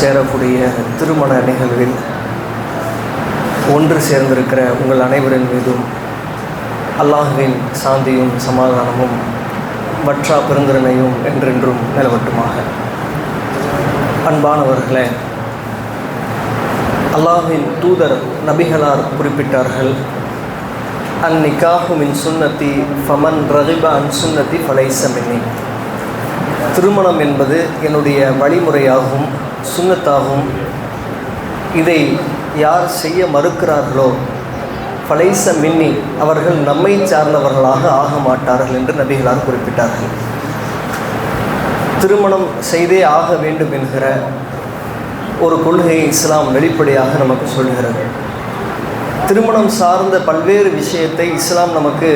சேரக்கூடிய திருமண நிகழ்வில் ஒன்று சேர்ந்திருக்கிற உங்கள் அனைவரின் மீதும் அல்லாஹுவின் சாந்தியும் சமாதானமும் வற்றா பெருந்திறனையும் என்றென்றும் நிலவட்டுமாக. அன்பானவர்களே அல்லாஹின் தூதர் நபிகளார் குறிப்பிட்டார்கள் அன் சுன்னத்தி ஃபமன் ரகிபா அன் சுன்னத்தி ஃபலைசமின்னி திருமணம் என்பது என்னுடைய வழிமுறையாகும் சுங்கத்தாகவும் இதை யார் செய்ய மறுக்கிறார்களோ பழைச மின்னி அவர்கள் நம்மை சார்ந்தவர்களாக ஆக மாட்டார்கள் என்று நபிகளார் குறிப்பிட்டார்கள். திருமணம் செய்தே ஆக வேண்டும் என்கிற ஒரு கொள்கையை இஸ்லாம் வெளிப்படையாக நமக்கு சொல்கிறது. திருமணம் சார்ந்த பல்வேறு விஷயத்தை இஸ்லாம் நமக்கு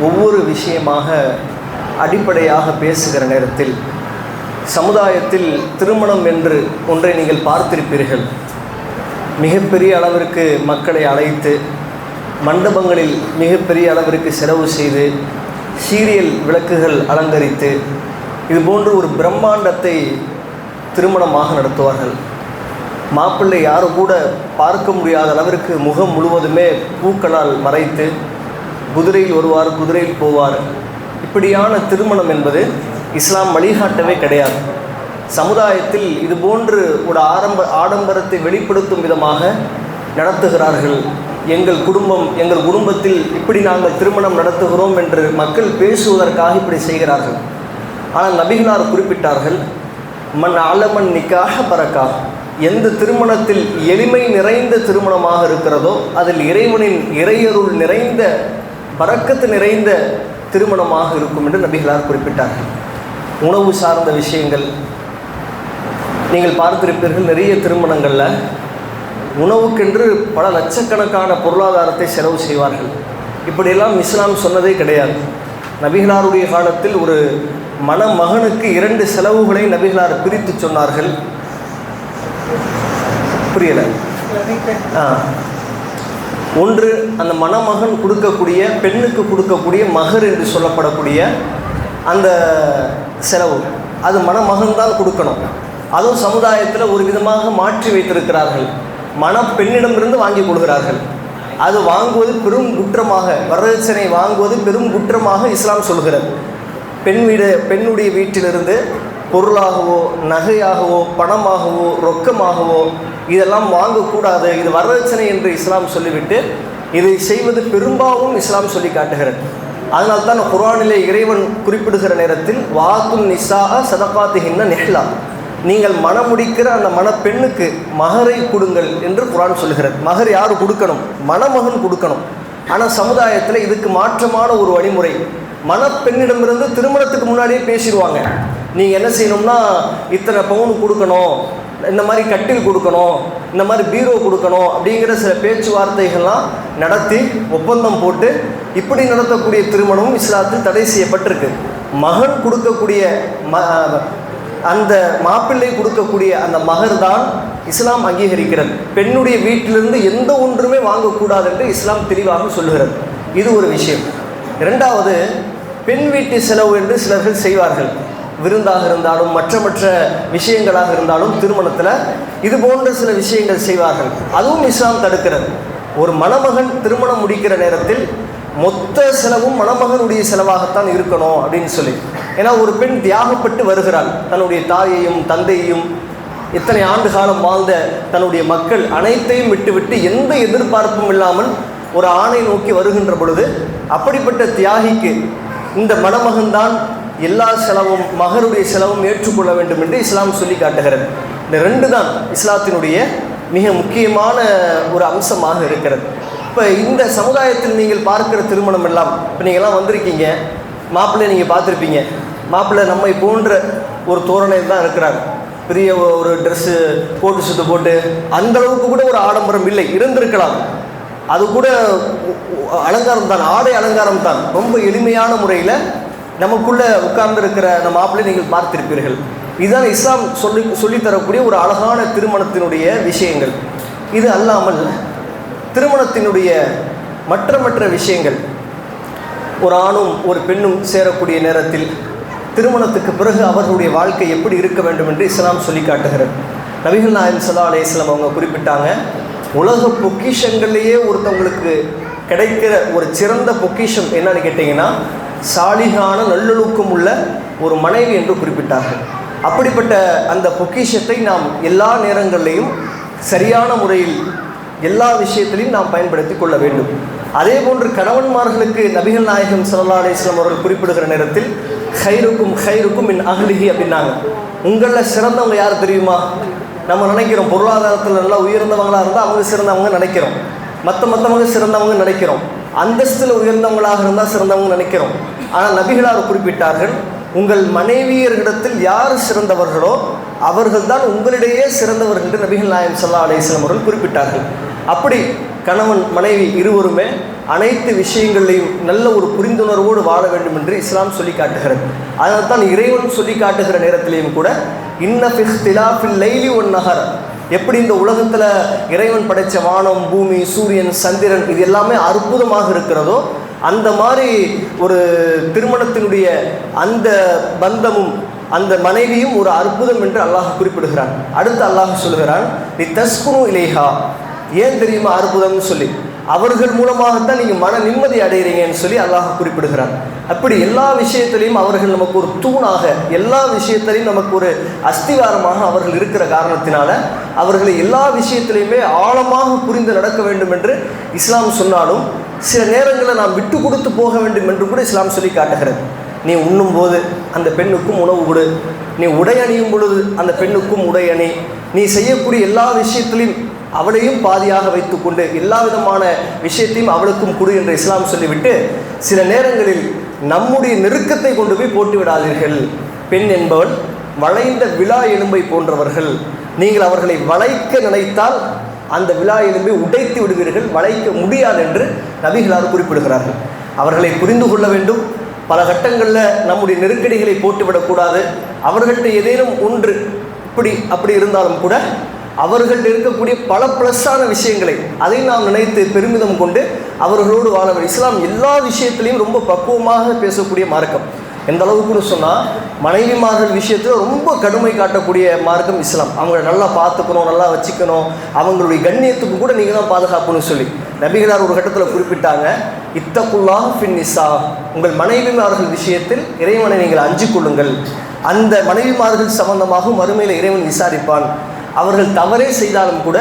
ஒவ்வொரு விஷயமாக அடிப்படையாக பேசுகிற நேரத்தில் சமுதாயத்தில் திருமணம் என்று ஒன்றை நீங்கள் பார்த்திருப்பீர்கள். மிகப்பெரிய அளவிற்கு மக்களை அழைத்து மண்டபங்களில் மிகப்பெரிய அளவிற்கு செலவு செய்து சீரியல் விளக்குகள் அலங்கரித்து இது போன்று ஒரு பிரம்மாண்டத்தை திருமணமாக நடத்துவார்கள். மாப்பிள்ளை யாரும் கூட பார்க்க முடியாத அளவிற்கு முகம் முழுவதுமே பூக்களால் மறைத்து குதிரையில் வருவார் குதிரையில் போவார். இப்படியான திருமணம் என்பது இஸ்லாம் வழிகாட்டவே கிடையாது. சமுதாயத்தில் இது போன்று ஒரு ஆரம்ப ஆடம்பரத்தை வெளிப்படுத்தும் விதமாக நடத்துகிறார்கள். எங்கள் குடும்பம் எங்கள் குடும்பத்தில் இப்படி நாங்கள் திருமணம் நடத்துகிறோம் என்று மக்கள் பேசுவதற்காக இப்படி செய்கிறார்கள். ஆனால் நபிகளார் குறிப்பிட்டார்கள் மண் ஆலமன் நிக்காக பறக்கா எந்த திருமணத்தில் எளிமை நிறைந்த திருமணமாக இருக்கிறதோ அதில் இறைவனின் இறையருள் நிறைந்த பறக்கத்து நிறைந்த திருமணமாக இருக்கும் என்று நபிகளார் குறிப்பிட்டார்கள். உணவு சார்ந்த விஷயங்கள் நீங்கள் பார்த்திருப்பீர்கள் நிறைய திருமணங்களில் உணவுக்கென்று பல லட்சக்கணக்கான பொருளாதாரத்தை செலவு செய்வார்கள். இப்படியெல்லாம் இஸ்லாம் சொன்னதே கிடையாது. நபிகளாருடைய காலத்தில் ஒரு மணமகனுக்கு இரண்டு செலவுகளை நபிகளார் பிரித்து சொன்னார்கள். புரியலை? ஆ. ஒன்று அந்த மணமகன் கொடுக்கக்கூடிய பெண்ணுக்கு கொடுக்கக்கூடிய மகர் என்று சொல்லப்படக்கூடிய அந்த செலவு. அது மணமகன் தான் கொடுக்கணும். அதுவும் சமுதாயத்தில் ஒரு விதமாக மாற்றி வைத்திருக்கிறார்கள். மணப்பெண்ணிடமிருந்து வாங்கி கொடுக்கிறார்கள். அது வாங்குவது பெரும் குற்றமாக வரதட்சணை வாங்குவது பெரும் குற்றமாக இஸ்லாம் சொல்கிறது. பெண் வீடு பெண்ணுடைய வீட்டிலிருந்து பொருளாகவோ நகையாகவோ பணமாகவோ ரொக்கமாகவோ இதெல்லாம் வாங்கக்கூடாது. இது வரதட்சணை என்று இஸ்லாம் சொல்லிவிட்டு இதை செய்வது பெரும்பாலும் இஸ்லாம் சொல்லி காட்டுகிறது. அதனால் தான் குரானிலே இறைவன் குறிப்பிடுகிற நேரத்தில் வாக்கும் நிசாக சதப்பாத்துகின்ற நெஹ்லா. நீங்கள் மணமுடிக்கிற அந்த மணப்பெண்ணுக்கு மகரை கொடுங்கள் என்று குரான் சொல்கிறது மகர் யார் கொடுக்கணும்? மணமகன் கொடுக்கணும். ஆனால் சமுதாயத்தில் இதுக்கு மாற்றமான ஒரு வழிமுறை மணப்பெண்ணிடமிருந்து திருமணத்துக்கு முன்னாடியே பேசிடுவாங்க. நீங்கள் என்ன செய்யணும்னா இத்தனை பவுன் கொடுக்கணும் இந்த மாதிரி கட்டில் கொடுக்கணும் இந்த மாதிரி பீரோ கொடுக்கணும் அப்படிங்கிற சில பேச்சுவார்த்தைகள்லாம் நடத்தி ஒப்பந்தம் போட்டு இப்படி நடத்தக்கூடிய திருமணமும் இஸ்லாத்தில் தடை செய்யப்பட்டிருக்கு. மகன் கொடுக்கக்கூடிய ம அந்த மாப்பிள்ளை கொடுக்கக்கூடிய அந்த மகர் தான் இஸ்லாம் அங்கீகரிக்கிறது. பெண்ணுடைய வீட்டிலிருந்து எந்த ஒன்றுமே வாங்கக்கூடாது என்று இஸ்லாம் தெளிவாக சொல்லுகிறது. இது ஒரு விஷயம். இரண்டாவது பெண் வீட்டு செலவு என்று சிலர்கள் செய்வார்கள். விருந்தாக இருந்தாலும் மற்ற மற்ற விஷயங்களாக இருந்தாலும் திருமணத்தில் இது போன்ற சில விஷயங்கள் செய்வார்கள். அதுவும் இஸ்லாம் தடுக்கிறது. ஒரு மணமகன் திருமணம் முடிக்கிற நேரத்தில் மொத்த செலவும் மணமகனுடைய செலவாகத்தான் இருக்கணும் அப்படின்னு சொல்லி. ஏன்னா ஒரு பெண் தியாகப்பட்டு வருகிறாள். தன்னுடைய தாயையும் தந்தையையும் இத்தனை ஆண்டு காலம் வாழ்ந்த தன்னுடைய மக்கள் அனைத்தையும் விட்டுவிட்டு எந்த எதிர்பார்ப்பும் இல்லாமல் ஒரு ஆணை நோக்கி வருகின்ற பொழுது அப்படிப்பட்ட தியாகிக்கு இந்த மணமகன்தான் எல்லா செலவும் மகனுடைய செலவும் ஏற்றுக்கொள்ள வேண்டும் என்று இஸ்லாம் சொல்லி காட்டுகிறது. இந்த ரெண்டு தான் இஸ்லாத்தினுடைய மிக முக்கியமான ஒரு அம்சமாக இருக்கிறது. இப்போ இந்த சமுதாயத்தில் நீங்கள் பார்க்குற திருமணம் எல்லாம் இப்போ நீங்கள்லாம் வந்திருக்கீங்க மாப்பிள்ளை நீங்கள் பார்த்துருப்பீங்க. மாப்பிள்ளை நம்மை போன்ற ஒரு தோரணையில் தான் இருக்கிறார். பெரிய ஒரு ட்ரெஸ்ஸு போட்டு சுட்டு போட்டு அந்தளவுக்கு கூட ஒரு ஆடம்பரம் இல்லை இருந்திருக்கலாம். அது கூட அலங்காரம் தான் ஆடை அலங்காரம் தான். ரொம்ப எளிமையான முறையில் நமக்குள்ளே உட்கார்ந்துருக்கிற நம்ம மாப்பிள்ளை நீங்கள் பார்த்திருப்பீர்கள். இதுதான் இஸ்லாம் சொல்லி சொல்லித்தரக்கூடிய ஒரு அழகான திருமணத்தினுடைய விஷயங்கள். இது அல்லாமல் திருமணத்தினுடைய மற்ற மற்ற விஷயங்கள். ஒரு ஆணும் ஒரு பெண்ணும் சேரக்கூடிய நேரத்தில் திருமணத்துக்கு பிறகு அவர்களுடைய வாழ்க்கை எப்படி இருக்க வேண்டும் என்று இஸ்லாம் சொல்லி காட்டுகிறது நபிகள் நாயம் சல்லா அலையம் அவங்க குறிப்பிட்டாங்க உலக பொக்கிஷங்கள்லேயே ஒருத்தவங்களுக்கு கிடைக்கிற ஒரு சிறந்த பொக்கிஷம் என்னன்னு கேட்டிங்கன்னா சாலிகான நல்லொழுக்கம் உள்ள ஒரு மனைவி என்று குறிப்பிட்டார்கள். அப்படிப்பட்ட அந்த பொக்கிஷத்தை நாம் எல்லா நேரங்களிலையும் சரியான முறையில் எல்லா விஷயத்திலையும் நாம் பயன்படுத்தி கொள்ள வேண்டும். அதே போன்று கணவன்மார்களுக்கு நபிகள் நாயகம் சல்லா அலிஸ்லாம் அவர்கள் குறிப்பிடுகிற நேரத்தில் ஹைருக்கும் ஹைருக்கும் என் அகலிகி அப்படின்னாங்க. உங்களில் சிறந்தவங்க யார் தெரியுமா? நம்ம நினைக்கிறோம். பொருளாதாரத்தில் நல்லா உயர்ந்தவங்களாக இருந்தால் அவங்க சிறந்தவங்க நினைக்கிறோம். மற்ற மற்றவங்க சிறந்தவங்க நினைக்கிறோம். அந்தஸ்தில் உயர்ந்தவங்களாக இருந்தால் சிறந்தவங்க நினைக்கிறோம். ஆனால் நபிகளார் குறிப்பிட்டார்கள் உங்கள் மனைவியர்களிடத்தில் யார் சிறந்தவர்களோ அவர்கள் தான் உங்களிடையே சிறந்தவர்கள் என்று நபிகள் நாயம் சல்லா அலிஸ்லாம் அவர்கள் குறிப்பிட்டார்கள். அப்படி கணவன் மனைவி இருவருமே அனைத்து விஷயங்களையும் நல்ல ஒரு புரிந்துணர்வோடு வாழ வேண்டும் என்று இஸ்லாம் சொல்லி காட்டுகிறது. அதனால் தான் இறைவன் சொல்லி காட்டுகிற நேரத்திலையும் கூட இன்னஃபில் லைலி ஒன் நகர் எப்படி இந்த உலகத்தில் இறைவன் படைத்த வானம் பூமி சூரியன் சந்திரன் இது எல்லாமே அற்புதமாக இருக்கிறதோ அந்த மாதிரி ஒரு திருமணத்தினுடைய அந்த பந்தமும் அந்த மனைவியும் ஒரு அற்புதம் என்று அல்லாஹ் குறிப்பிடுகிறான். அடுத்து அல்லாஹ் சொல்கிறான் நீ தஸ்குனு இலேஹா. ஏன் தெரியுமா அற்புதம்னு சொல்லி? அவர்கள் மூலமாகத்தான் நீங்கள் மன நிம்மதி அடைகிறீங்கன்னு சொல்லி அல்லாஹ் குறிப்பிடுகிறார் அப்படி எல்லா விஷயத்திலையும் அவர்கள் நமக்கு ஒரு தூணாக எல்லா விஷயத்திலையும் நமக்கு ஒரு அஸ்திவாரமாக அவர்கள் இருக்கிற காரணத்தினால அவர்களை எல்லா விஷயத்திலையுமே ஆழமாக புரிந்து நடக்க வேண்டும் என்று இஸ்லாம் சொன்னாலும் சில நேரங்களில் நாம் விட்டு கொடுத்து போக வேண்டும் என்று கூட இஸ்லாம் சொல்லி காட்டுகிறது. நீ உண்ணும் போது அந்த பெண்ணுக்கும் உணவு கொடு. நீ உடை அணியும் பொழுது அந்த பெண்ணுக்கும் உடை அணி. நீ செய்யக்கூடிய எல்லா விஷயத்திலையும் அவளையும் பாதியாக வைத்துக்கொண்டு எல்லா விதமான விஷயத்தையும் அவளுக்கும் கொடு என்று இஸ்லாம் சொல்லிவிட்டு சில நேரங்களில் நம்முடைய நெருக்கத்தை கொண்டு போய் போட்டு விடாதீர்கள். பெண் என்பவள் வளைந்த விழா எலும்பை போன்றவர்கள். நீங்கள் அவர்களை வளைக்க நினைத்தால் அந்த விழா எலும்பை உடைத்து விடுவீர்கள். வளைக்க முடியாது என்று நபிகளார் குறிப்பிடுகிறார்கள். அவர்களை புரிந்து கொள்ள வேண்டும். பல கட்டங்களில் நம்முடைய நெருக்கடிகளை போட்டுவிடக்கூடாது. அவர்கள்ட்ட ஏதேனும் ஒன்று இப்படி அப்படி இருந்தாலும் கூட அவர்கள்ட்ட இருக்கக்கூடிய பல ப்ளஸ்ஸான விஷயங்களை அதை நாம் நினைத்து பெருமிதம் கொண்டு அவர்களோடு வாழ இஸ்லாம் எல்லா விஷயத்திலையும் ரொம்ப பக்குவமாக பேசக்கூடிய மார்க்கம். எந்த அளவுக்குன்னு சொன்னால் மனைவிமார்கள் விஷயத்தில் ரொம்ப கடுமை காட்டக்கூடிய மார்க்கம் இஸ்லாம். அவங்கள நல்லா பார்த்துக்கணும் நல்லா வச்சுக்கணும். அவங்களுடைய கண்ணியத்துக்கு கூட நீங்கள் தான் பாதுகாப்புன்னு சொல்லி. நபிகளார் ஒரு கட்டத்தில் குறிப்பிட்டாங்க இத்தகுல்லா ஃபின் நிசா. உங்கள் மனைவிமார்கள் விஷயத்தில் இறைவனை நீங்கள் அஞ்சு கொள்ளுங்கள். அந்த மனைவிமார்கள் சம்பந்தமாக மறுமையில் இறைவன் விசாரிப்பான். அவர்கள் தவறே செய்தாலும் கூட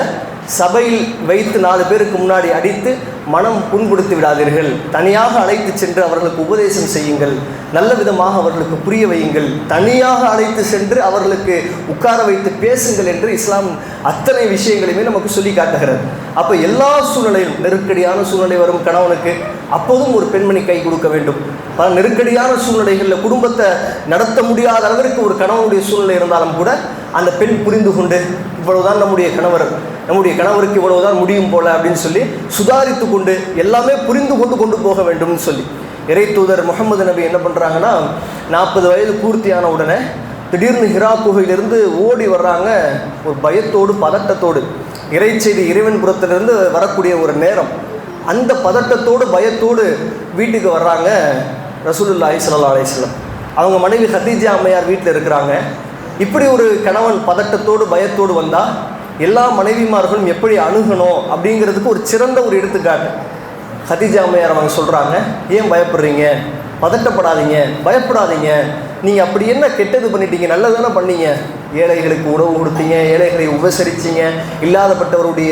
சபையில் வைத்து நாலு பேருக்கு முன்னாடி அடித்து மனம் புண்படுத்தி விடாதீர்கள். தனியாக அழைத்து சென்று அவர்களுக்கு உபதேசம் செய்யுங்கள். நல்ல விதமாக அவர்களுக்கு புரிய வையுங்கள். தனியாக அழைத்து சென்று அவர்களுக்கு உட்கார வைத்து பேசுங்கள் என்று இஸ்லாம் அத்தனை விஷயங்களையுமே நமக்கு சொல்லி காட்டுகிறது. அப்போ எல்லா சூழ்நிலையும் நெருக்கடியான சூழ்நிலை வரும் கணவனுக்கு அப்போதும் ஒரு பெண்மணி கை கொடுக்க வேண்டும். பல நெருக்கடியான சூழ்நிலைகளில் குடும்பத்தை நடத்த முடியாத அளவிற்கு ஒரு கணவனுடைய சூழ்நிலை இருந்தாலும் கூட அந்த பெண் புரிந்து கொண்டு இவ்வளவுதான் நம்முடைய கணவர் நம்முடைய கணவருக்கு இவ்வளவுதான் முடியும் போல அப்படின்னு சொல்லி சுதாரித்து கொண்டு எல்லாமே புரிந்து கொண்டு கொண்டு போக வேண்டும்னு சொல்லி. இறை தூதர் முகமது நபி என்ன பண்ணுறாங்கன்னா நாற்பது வயது பூர்த்தியான உடனே திடீர்னு ஹிரா குகையிலிருந்து ஓடி வர்றாங்க ஒரு பயத்தோடு பதட்டத்தோடு. இறை செய்தி இறைவன் புறத்திலிருந்து வரக்கூடிய ஒரு நேரம். அந்த பதட்டத்தோடு பயத்தோடு வீட்டுக்கு வர்றாங்க ரசூலுல்லா ஸல்லல்லாஹு அலைஹி அவங்க மனைவி ஹதீஜா அம்மையார் வீட்டில் இருக்கிறாங்க. இப்படி ஒரு கணவன் பதட்டத்தோடு பயத்தோடு வந்தால் எல்லா மனைவிமார்களும் எப்படி அணுகணும் அப்படிங்கிறதுக்கு ஒரு சிறந்த ஒரு எடுத்துக்காட்டு. ஹதிஜா அம்மையார் அவங்க சொல்கிறாங்க ஏன் பயப்படுறீங்க? பதட்டப்படாதீங்க பயப்படாதீங்க. நீங்கள் அப்படி என்ன கெட்டது பண்ணிட்டீங்க? நல்லது தானே பண்ணீங்க. ஏழைகளுக்கு உணவு கொடுத்தீங்க ஏழைகளை உபசரித்தீங்க இல்லாதப்பட்டவருடைய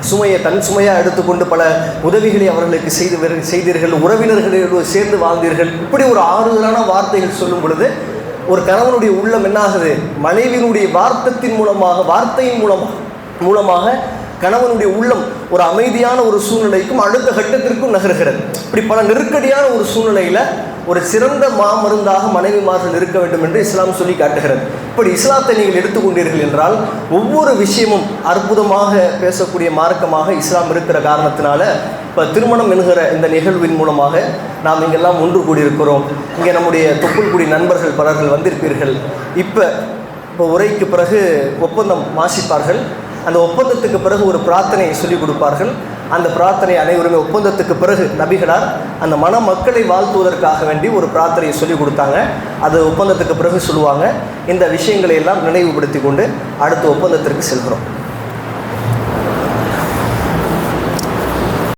சுமையை தன் சுமையாக எடுத்துக்கொண்டு பல உதவிகளை அவர்களுக்கு செய்து செய்தீர்கள். உறவினர்களோடு சேர்ந்து வாழ்ந்தீர்கள். இப்படி ஒரு ஆறுதலான வார்த்தைகள் சொல்லும் பொழுது ஒரு கணவனுடைய உள்ளம் என்னாகுது? மனைவியினுடைய வார்த்தத்தின் மூலமாக வார்த்தையின் மூலமாக. மூலமாக கணவனுடைய உள்ளம் ஒரு அமைதியான ஒரு சூழ்நிலைக்கும் அடுத்த கட்டத்திற்கும் நகர்கிறது. இப்படி பல நெருக்கடியான ஒரு சூழ்நிலையில் ஒரு சிறந்த மாமருந்தாக மனைவிமார்கள் இருக்க வேண்டும் என்று இஸ்லாம் சொல்லி காட்டுகிறது. இப்படி இஸ்லாத்தை நீங்கள் எடுத்துக்கொண்டீர்கள் என்றால் ஒவ்வொரு விஷயமும் அற்புதமாக பேசக்கூடிய மார்க்கமாக இஸ்லாம் இருக்கிற காரணத்தினால இப்போ திருமணம் என்கிற இந்த நிகழ்வின் மூலமாக நாம் இங்கெல்லாம் ஒன்று கூடியிருக்கிறோம். இங்கே நம்முடைய தொப்புள்குடி நண்பர்கள் பலர்கள் வந்திருப்பீர்கள். இப்போ இப்போ உரைக்கு பிறகு ஒப்பந்தம் வாசிப்பார்கள். அந்த ஒப்பந்தத்துக்கு பிறகு ஒரு பிரார்த்தனையை சொல்லிக் கொடுப்பார்கள். அந்த பிரார்த்தனை அனைவருமே ஒப்பந்தத்துக்கு பிறகு நபிகளார் அந்த மன மக்களை வாழ்த்துவதற்காக வேண்டி ஒரு பிரார்த்தனையை சொல்லிக் கொடுத்தாங்க. அது ஒப்பந்தத்துக்கு பிறகு சொல்லுவாங்க. இந்த விஷயங்களை எல்லாம் நினைவுபடுத்தி கொண்டு அடுத்த ஒப்பந்தத்திற்கு செல்கிறோம்.